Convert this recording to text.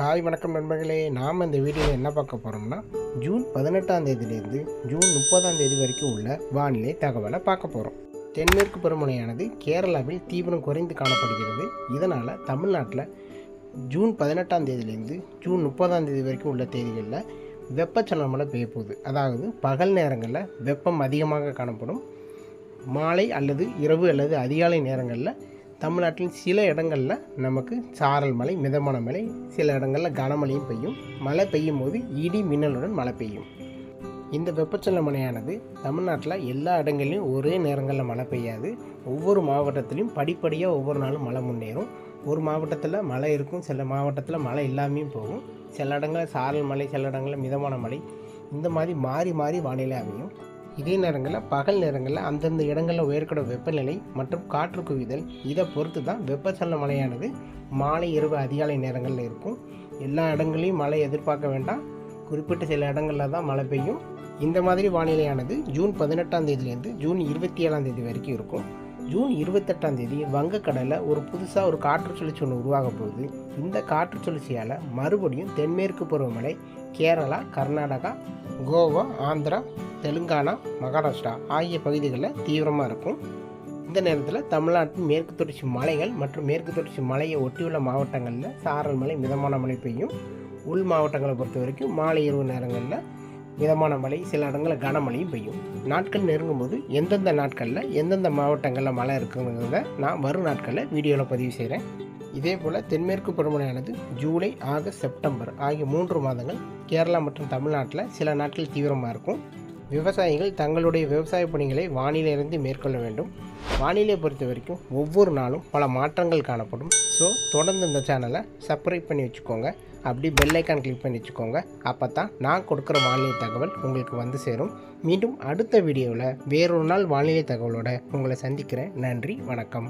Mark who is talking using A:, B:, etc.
A: Hi வணக்கம் நண்பர்களே. நாம் இந்த வீடியோவில் என்ன பார்க்க போகிறோம்னா ஜூன் பதினெட்டாம் தேதியிலேருந்து ஜூன் முப்பதாம் தேதி வரைக்கும் உள்ள வானிலை தகவலை பார்க்க போகிறோம் தென்மேற்கு பருவமழையானது கேரளாவில் தீவிரம் குறைந்து காணப்படுகிறது. இதனால் தமிழ்நாட்டில் ஜூன் பதினெட்டாம் தேதியிலேருந்து ஜூன் முப்பதாம் தேதி வரைக்கும் உள்ள தேதிகளில் வெப்பச்சலன மழை பெய்ய போகுது. அதாவது பகல் நேரங்களில் வெப்பம் அதிகமாக காணப்படும். மாலை அல்லது இரவு அல்லது அதிகாலை நேரங்களில் தமிழ்நாட்டில் சில இடங்களில் நமக்கு சாரல் மழை மிதமான மழை சில இடங்களில் கனமழையும் பெய்யும். மழை பெய்யும் போது இடி மின்னலுடன் மழை பெய்யும். இந்த வெப்பச்சல மழையானது தமிழ்நாட்டில் எல்லா இடங்கள்லையும் ஒரே நேரங்களில் மழை பெய்யாது. ஒவ்வொரு மாவட்டத்திலையும் படிப்படியாக ஒவ்வொரு நாளும் மழை முன்னேறும். ஒரு மாவட்டத்தில் மழை இருக்கும் சில மாவட்டத்தில் மழை இல்லாமையும் போகும். சில இடங்களில் சாரல் மழை சில இடங்களில் மிதமான மழை இந்த மாதிரி மாறி மாறி வானிலை அமையும். இதே நேரங்களில் பகல் நேரங்களில் அந்தந்த இடங்களில் உயர்கட வெப்பநிலை மற்றும் காற்று குவிதல் இதை பொறுத்து தான் வெப்பச்சலன மழையானது மாலை இரவு அதிகாலை நேரங்களில் இருக்கும். எல்லா இடங்களையும் மழை எதிர்பார்க்க வேண்டாம். குறிப்பிட்ட சில இடங்களில் தான் மழை பெய்யும். இந்த மாதிரி வானிலையானது ஜூன் பதினெட்டாம் தேதியிலேருந்து ஜூன் இருபத்தி ஏழாம் தேதி வரைக்கும் இருக்கும். ஜூன் இருபத்தெட்டாம் தேதி வங்கக்கடலில் ஒரு புதுசாக ஒரு காற்று சுழற்சி ஒன்று உருவாக போகுது. இந்த காற்று சுழற்சியால் மறுபடியும் தென்மேற்கு பருவமழை கேரளா கர்நாடகா கோவா ஆந்திரா தெலுங்கானா மகாராஷ்டிரா ஆகிய பகுதிகளில் தீவிரமாக இருக்கும். இந்த நேரத்தில் தமிழ்நாட்டின் மேற்கு தொடர்ச்சி மலைகள் மற்றும் மேற்கு தொடர்ச்சி மலையை ஒட்டியுள்ள மாவட்டங்களில் சாரல் மழை மிதமான மழை பெய்யும். உள் மாவட்டங்களை பொறுத்த வரைக்கும் மாலை இரவு நேரங்களில் மிதமான மழை சில இடங்களில் கனமழையும் பெய்யும். நாட்கள் நெருங்கும்போது எந்தெந்த நாட்களில் எந்தெந்த மாவட்டங்களில் மழை இருக்குங்கிறத நான் வரும் நாட்களில் வீடியோவில் பதிவு செய்கிறேன் இதே போல் தென்மேற்கு பருவமழையானது ஜூலை ஆகஸ்ட் செப்டம்பர் ஆகிய மூன்று மாதங்கள் கேரளா மற்றும் தமிழ்நாட்டில் சில நாட்கள் தீவிரமாக இருக்கும். விவசாயிகள் தங்களுடைய விவசாய பணிகளை வானிலையிலிருந்து மேற்கொள்ள வேண்டும். வானிலை பொறுத்த வரைக்கும் ஒவ்வொரு நாளும் பல மாற்றங்கள் காணப்படும். ஸோ தொடர்ந்து இந்த சேனலை சப்ஸ்கிரைப் பண்ணி வச்சுக்கோங்க. அப்படி பெல் ஐக்கான் கிளிக் பண்ணி வச்சுக்கோங்க. அப்போ தான் நான் கொடுக்குற வானிலை தகவல் உங்களுக்கு வந்து சேரும். மீண்டும் அடுத்த வீடியோவில் வேறொரு நாள் வானிலை தகவலோட உங்களை சந்திக்கிறேன். நன்றி வணக்கம்.